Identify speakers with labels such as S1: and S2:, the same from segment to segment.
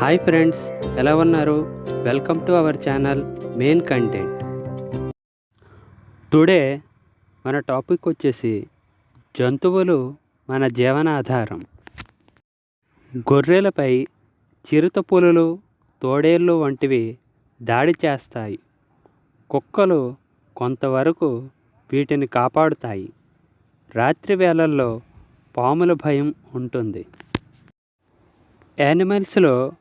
S1: Hi friends ఎలా ఉన్నారు? Welcome to our channel main content. Today మన టాపిక్ వచ్చేసి జంతువులు మన జీవనాధారం. గొర్రెలపై చిరుత పులులు తోడేళ్ళు వంటివి దాడి చేస్తాయి. కుక్కలు కొంతవరకు వీటిని కాపాడుతాయి. రాత్రి వేళల్లో పాముల భయం ఉంటుంది. యానిమల్స్లో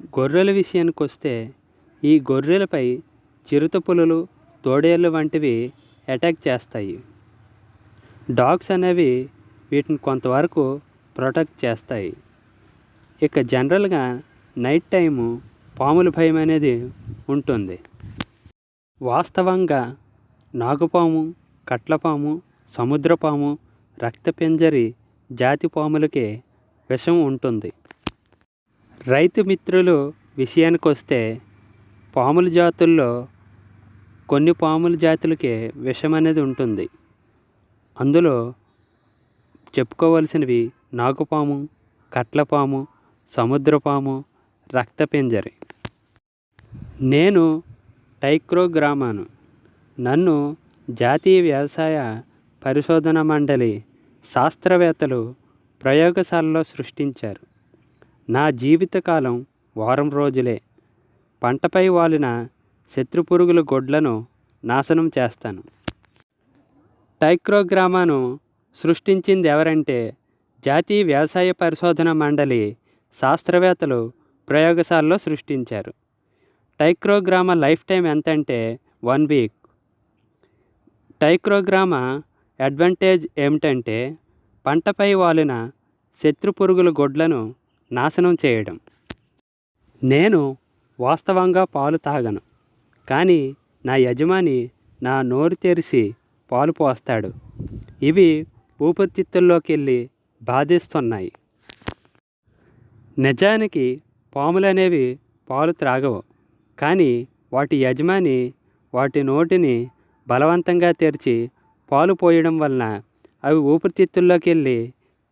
S1: గొర్రెల విషయానికి వస్తే ఈ గొర్రెలపై చిరుత పులులు తోడేళ్ళు వంటివి అటాక్ చేస్తాయి. డాగ్స్ అనేవి వీటిని కొంతవరకు ప్రొటెక్ట్ చేస్తాయి. ఇక జనరల్గా నైట్ టైము పాముల భయం అనేది ఉంటుంది. వాస్తవంగా నాగుపాము కట్లపాము సముద్రపాము రక్తపింజరి జాతి పాములకే విషం ఉంటుంది. రైతు మిత్రులు విషయానికి వస్తే పాముల జాతుల్లో కొన్ని పాముల జాతులకే విషం అనేది ఉంటుంది. అందులో చెప్పుకోవలసినవి నాగుపాము కట్లపాము సముద్రపాము రక్తపింజరి. నేను టైక్రోగ్రామాను. నన్ను జాతీయ వ్యవసాయ పరిశోధన మండలి శాస్త్రవేత్తలు ప్రయోగశాలలో సృష్టించారు. నా జీవితకాలం వారం రోజులే. పంటపై వాలిన శత్రుపురుగుల గొడ్లను నాశనం చేస్తాను. టైక్రోగ్రామాను సృష్టించింది ఎవరంటే జాతీయ వ్యవసాయ పరిశోధన మండలి శాస్త్రవేత్తలు ప్రయోగశాలలో సృష్టించారు. టైక్రోగ్రామా లైఫ్ టైం ఎంతంటే వన్ వీక్. టైక్రోగ్రామా అడ్వాంటేజ్ ఏమిటంటే పంటపై వాలిన శత్రు పురుగుల గొడ్లను నాశనం చేయడం. నేను వాస్తవంగా పాలు తాగను కానీ నా యజమాని నా నోరు తెరిచి పాలు పోస్తాడు. ఇవి ఊపిరితిత్తుల్లోకి వెళ్ళి బాధిస్తున్నాయి. నిజానికి పాములు అనేవి పాలు త్రాగవు కానీ వాటి యజమాని వాటి నోటిని బలవంతంగా తెరిచి పాలు పోయడం వలన అవి ఊపిరితిత్తుల్లోకి వెళ్ళి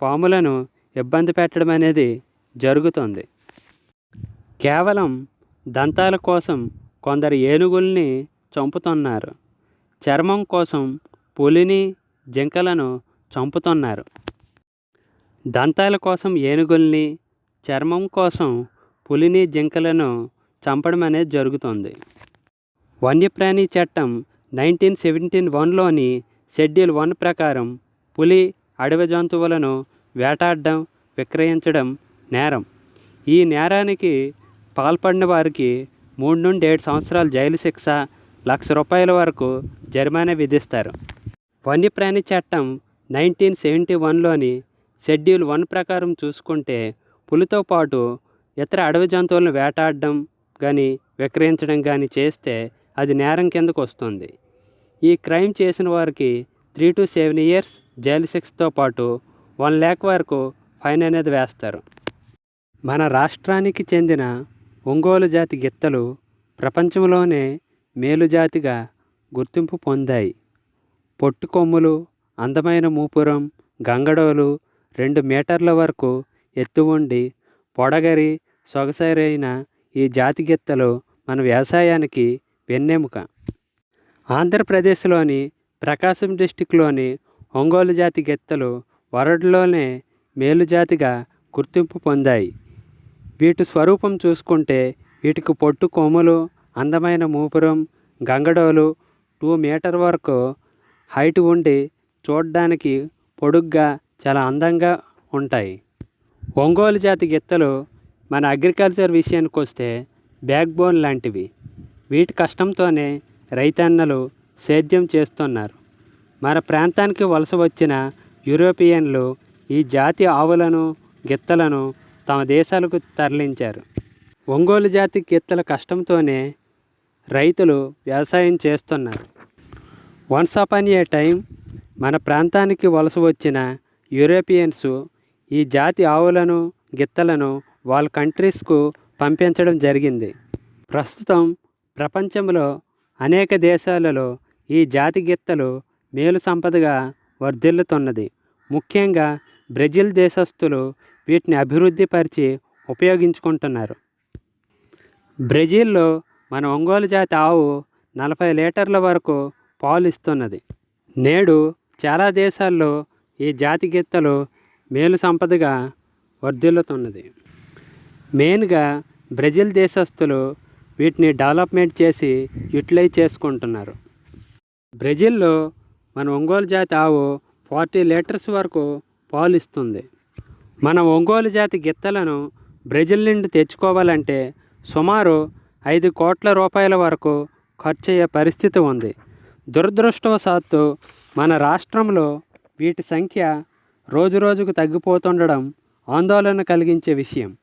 S1: పాములను ఇబ్బంది పెట్టడం అనేది జరుగుతుంది. కేవలం దంతాల కోసం కొందరు ఏనుగుల్ని చంపుతున్నారు. చర్మం కోసం పులిని జింకలను చంపుతున్నారు. దంతాల కోసం ఏనుగుల్ని చర్మం కోసం పులిని జింకలను చంపడం అనేది జరుగుతుంది. వన్యప్రాణి చట్టం నైన్టీన్ సెవెంటీన్ వన్లోని షెడ్యూల్ వన్ ప్రకారం పులి అడవి జంతువులను వేటాడడం విక్రయించడం నేరం. ఈ నేరానికి పాల్పడిన వారికి మూడు నుండి ఏడు సంవత్సరాలు జైలు శిక్ష లక్ష రూపాయల వరకు జరిమానా విధిస్తారు. వన్యప్రాణి చట్టం నైన్టీన్ సెవెంటీ వన్లోని షెడ్యూల్ వన్ ప్రకారం చూసుకుంటే పులితో పాటు ఇతర అడవి జంతువులను వేటాడడం కానీ విక్రయించడం కానీ చేస్తే అది నేరం కిందకు వస్తుంది. ఈ క్రైమ్ చేసిన వారికి three to seven years jail శిక్షతో పాటు వన్ ల్యాక్ వరకు ఫైన్ అనేది వేస్తారు. మన రాష్ట్రానికి చెందిన ఒంగోలు జాతి గిత్తలు ప్రపంచంలోనే మేలుజాతిగా గుర్తింపు పొందాయి. పొట్టు కొమ్ములు అందమైన మూపురం గంగడోలు రెండు మీటర్ల వరకు ఎత్తు ఉండి పొడగరి సొగసరైన ఈ జాతి గిత్తలు మన వ్యవసాయానికి వెన్నెముక. ఆంధ్రప్రదేశ్లోని ప్రకాశం డిస్టిక్లోని ఒంగోలు జాతి గిత్తలు వరడులోనే మేలుజాతిగా గుర్తింపు పొందాయి. వీటి స్వరూపం చూసుకుంటే వీటికి పొట్టు కొమ్ములు అందమైన మూపురం గంగడోలు టూ మీటర్ వరకు హైట్ ఉండి చూడడానికి పొడుగ్గా చాలా అందంగా ఉంటాయి. ఒంగోలు జాతి గిత్తలు మన అగ్రికల్చర్ విషయానికి వస్తే బ్యాక్ బోన్ లాంటివి. వీటి కష్టంతోనే రైతన్నలు సేద్యం చేస్తున్నారు. మన ప్రాంతానికి వలస వచ్చిన యూరోపియన్లు ఈ జాతి ఆవులను గిత్తలను తమ దేశాలకు తరలించారు. ఒంగోలు జాతి గిత్తల కష్టంతోనే రైతులు వ్యవసాయం చేస్తున్నారు. వన్స్ అపాన్ ఏ టైం మన ప్రాంతానికి వలస వచ్చిన యూరోపియన్స్ ఈ జాతి ఆవులను గిత్తలను వాళ్ళ కంట్రీస్కు పంపించడం జరిగింది. ప్రస్తుతం ప్రపంచంలో అనేక దేశాలలో ఈ జాతి గిత్తలు మేలు సంపదగా వర్ధిల్లుతున్నది. ముఖ్యంగా బ్రెజిల్ దేశస్థులు వీటిని అభివృద్ధిపరిచి ఉపయోగించుకుంటున్నారు. బ్రెజిల్లో మన ఒంగోలు జాతి ఆవు నలభై లీటర్ల వరకు పాలు ఇస్తున్నది. నేడు చాలా దేశాల్లో ఈ జాతి గిత్తలు మేలు సంపదగా వర్ధిల్లుతున్నది. మెయిన్గా బ్రెజిల్ దేశస్థులు వీటిని డెవలప్మెంట్ చేసి యూటిలైజ్ చేసుకుంటున్నారు. బ్రెజిల్లో మన ఒంగోలు జాతి ఆవు ఫార్టీ లీటర్స్ వరకు పాలిస్తుంది. మన ఒంగోలు జాతి గిత్తలను బ్రెజిల్ నుండి తెచ్చుకోవాలంటే సుమారు ఐదు కోట్ల రూపాయల వరకు ఖర్చు అయ్యే పరిస్థితి ఉంది. దురదృష్టవశాత్తు మన రాష్ట్రంలో వీటి సంఖ్య రోజురోజుకు తగ్గిపోతుండడం ఆందోళన కలిగించే విషయం.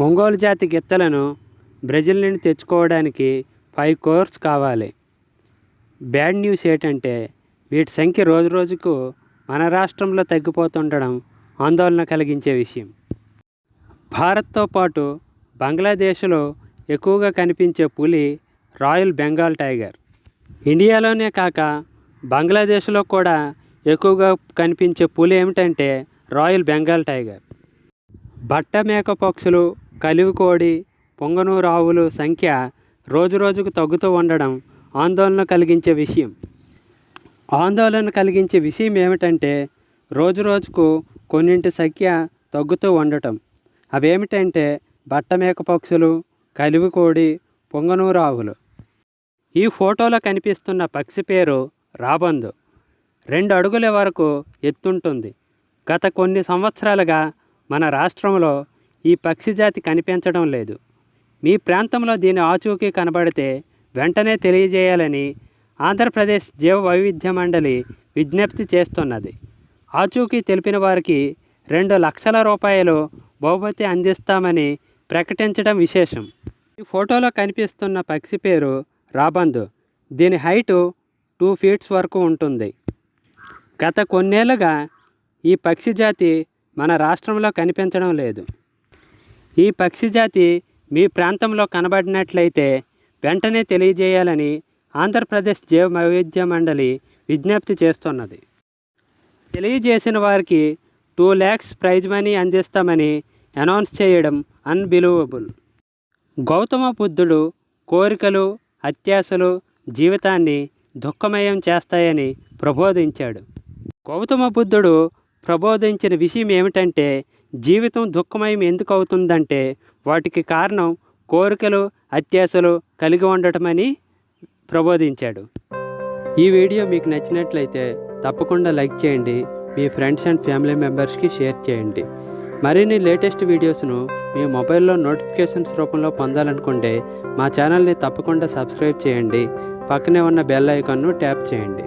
S1: ఒంగోలు జాతి గిత్తలను బ్రెజిల్ నుండి తెచ్చుకోవడానికి ఫైవ్ కోర్స్ కావాలి. బ్యాడ్ న్యూస్ ఏంటంటే వీటి సంఖ్య రోజు రోజుకు మన రాష్ట్రంలో తగ్గిపోతుండడం ఆందోళన కలిగించే విషయం. భారత్తో పాటు బంగ్లాదేశ్లో ఎక్కువగా కనిపించే పులి రాయల్ బెంగాల్ టైగర్. ఇండియాలోనే కాక బంగ్లాదేశ్లో కూడా ఎక్కువగా కనిపించే పులి ఏమిటంటే రాయల్ బెంగాల్ టైగర్. బట్ట మేక పక్షులు కలివికోడి పొంగనూరు ఆవులు సంఖ్య రోజురోజుకు తగ్గుతూ ఉండడం ఆందోళన కలిగించే విషయం. ఆందోళన కలిగించే విషయం ఏమిటంటే రోజురోజుకు కొన్నింటి సంఖ్య తగ్గుతూ ఉండటం. అవేమిటంటే బట్టమేక పక్షులు కలివికోడి పొంగనూరు ఆవులు. ఈ ఫోటోలో కనిపిస్తున్న పక్షి పేరు రాబందు. రెండు అడుగుల వరకు ఎత్తుంటుంది. గత కొన్ని సంవత్సరాలుగా మన రాష్ట్రంలో ఈ పక్షి జాతి కనిపించడం లేదు. మీ ప్రాంతంలో దీని ఆచూకీ కనబడితే వెంటనే తెలియజేయాలని ఆంధ్రప్రదేశ్ జీవ వైవిధ్య మండలి విజ్ఞప్తి చేస్తున్నది. ఆచూకీ తెలిపిన వారికి రెండు లక్షల రూపాయలు బహుమతి అందిస్తామని ప్రకటించడం విశేషం. ఈ ఫోటోలో కనిపిస్తున్న పక్షి పేరు రాబందు. దీని హైటు టూ ఫీట్స్ వరకు ఉంటుంది. గత కొన్నేళ్ళుగా ఈ పక్షి జాతి మన రాష్ట్రంలో కనిపించడం లేదు. ఈ పక్షి జాతి మీ ప్రాంతంలో కనబడినట్లయితే వెంటనే తెలియజేయాలని ఆంధ్రప్రదేశ్ జీవ వైవిధ్య మండలి విజ్ఞప్తి చేస్తున్నది. తెలియజేసిన వారికి టూ ల్యాక్స్ ప్రైజ్ మనీ అందిస్తామని అనౌన్స్ చేయడం అన్బిలీవబుల్. గౌతమ బుద్ధుడు కోరికలు అత్యాశలు జీవితాన్ని దుఃఖమయం చేస్తాయని ప్రబోధించాడు. గౌతమ బుద్ధుడు ప్రబోధించిన విషయం ఏమిటంటే జీవితం దుఃఖమయం ఎందుకు అవుతుందంటే వాటికి కారణం కోరికలు అత్యాశలు కలిగి ఉండటమని ప్రబోధించాడు. ఈ వీడియో మీకు నచ్చినట్లయితే తప్పకుండా లైక్ చేయండి మీ ఫ్రెండ్స్ అండ్ ఫ్యామిలీ మెంబర్స్కి షేర్ చేయండి. మరిన్ని లేటెస్ట్ వీడియోస్ను మీ మొబైల్లో నోటిఫికేషన్స్ రూపంలో పొందాలనుకుంటే మా ఛానల్ని తప్పకుండా సబ్స్క్రైబ్ చేయండి పక్కనే ఉన్న బెల్ ఐకాన్ను ట్యాప్ చేయండి.